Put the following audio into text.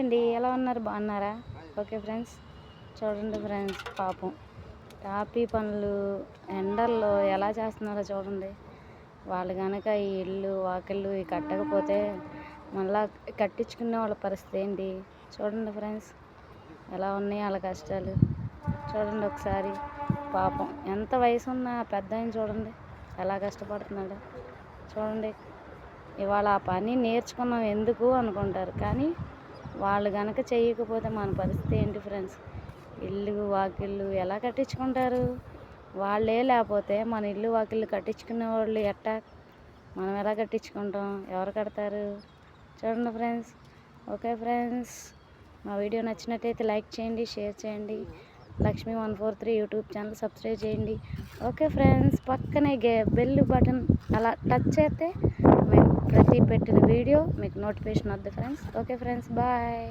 అండి ఎలా ఉన్నారు? బాగున్నారా? ఓకే ఫ్రెండ్స్ చూడండి ఫ్రెండ్స్ పాపం. టాపీ పనులు ఎండల్లో ఎలా చేస్తున్నారో చూడండి. వాళ్ళు కనుక ఈ ఇల్లు వాకిళ్ళు ఈ కట్టకపోతే మళ్ళా కట్టించుకునే వాళ్ళ పరిస్థితి ఏంటి? చూడండి ఫ్రెండ్స్ ఎలా ఉన్నాయి వాళ్ళ కష్టాలు? చూడండి ఒకసారి పాపం. ఎంత వయసు ఉన్న పెద్ద ఆయన చూడండి ఎలా కష్టపడుతున్నాడు. చూడండి ఇవాళ ఆ పని నేర్చుకున్నాం ఎందుకు అనుకుంటారు. కానీ వాళ్ళు కనుక చేయకపోతే మన పరిస్థితి ఏంటి ఫ్రెండ్స్? ఇల్లు వాకిళ్ళు ఎలా కట్టించుకుంటారు? వాళ్ళే లేకపోతే మన ఇల్లు వాకిళ్ళు కట్టించుకునే వాళ్ళు ఎట్టా? మనం ఎలా కట్టించుకుంటాం? ఎవరు కడతారు? చూడండి ఫ్రెండ్స్. Okay friends. మా వీడియో నచ్చినట్టయితే లైక్ చేయండి షేర్ చేయండి. Lakshmi one four three YouTube channel subscribe చేయండి. Okay friends. పక్కనే గే బెల్ బటన్ అలా టచ్ చేస్తే ప్రతి పెట్టిన వీడియో మీకు నోటిఫికేషన్ వద్దు ఫ్రెండ్స్ ఓకే ఫ్రెండ్స్ బాయ్